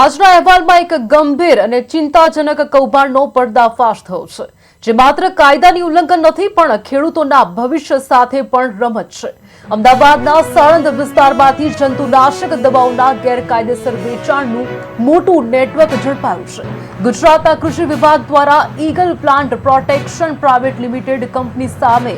આજના અહેવાલમાં એક ગંભીર અને ચિંતાજનક કૌભાંડનો પર્દાફાશ થયો છે, જે માત્ર કાયદાની ઉલ્લંઘન નથી, પણ ખેડૂતોના ભવિષ્ય સાથે પણ રમત છે. અમદાવાદના સાણંદ વિસ્તારમાંથી જંતુનાશક દવાઓના ગેરકાયદેસર વેચાણનું મોટું નેટવર્ક ઝડપાયું છે. ગુજરાતના કૃષિ વિભાગ દ્વારા Eagle plant protection private limited company સામે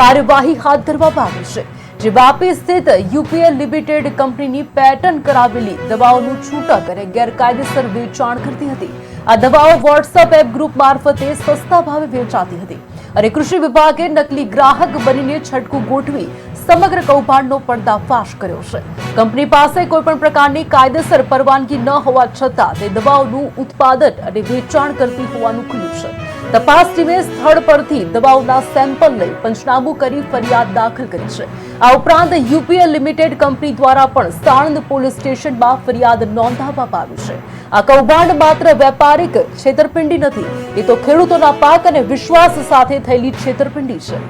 કાર્યવાહી હાથ ધરવામાં આવી છે. જે વાપી સ્થિત યુપીએલ લિમિટેડ કંપનીની પેટર્ન કરાવેલી દવાઓનું છૂટક અને ગેરકાયદેસર વેચાણ કરતી હતી. આ દવાઓ વોટ્સઅપ એપ ગ્રુપ મારફતે સસ્તા ભાવે વેચાતી હતી. અને કૃષિ વિભાગે નકલી ગ્રાહક બનીને છટકું ગોઠવી સમગ્ર કૌભાંડનો પર્દાફાશ કર્યો છે. કંપની પાસે કોઈ પણ પ્રકારની કાયદેસર પરવાનગી ન હોવા છતાં તે દવાઓનું ઉત્પાદન અને વેચાણ કરતી હોવાનું ખુલ્યું છે. તપાસ ટીમે સ્થળ પરથી દવાઓના સેમ્પલ લઈ પંચનામું કરી ફરિયાદ દાખલ કરી છે. આ ઉપરાંત યુપીએલ લિમિટેડ કંપની દ્વારા પણ સાણંદ પોલીસ સ્ટેશનમાં ફરિયાદ નોંધાવવામાં આવી છે. આ કૌભાંડ માત્ર વેપારિક છેતરપિંડી નથી, એ તો ખેડૂતોના પાક અને વિશ્વાસ સાથે થયેલી છેતરપિંડી છે.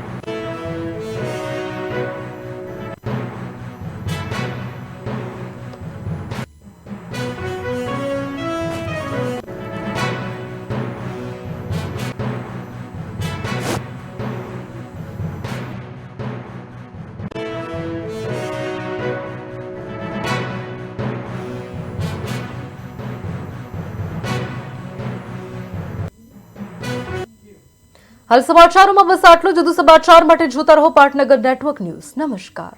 હાલ સમાચારોમાં બસ આટલું જ. વધુ સમાચાર માટે જોતા રહો પાટનગર નેટવર્ક ન્યૂઝ. નમસ્કાર.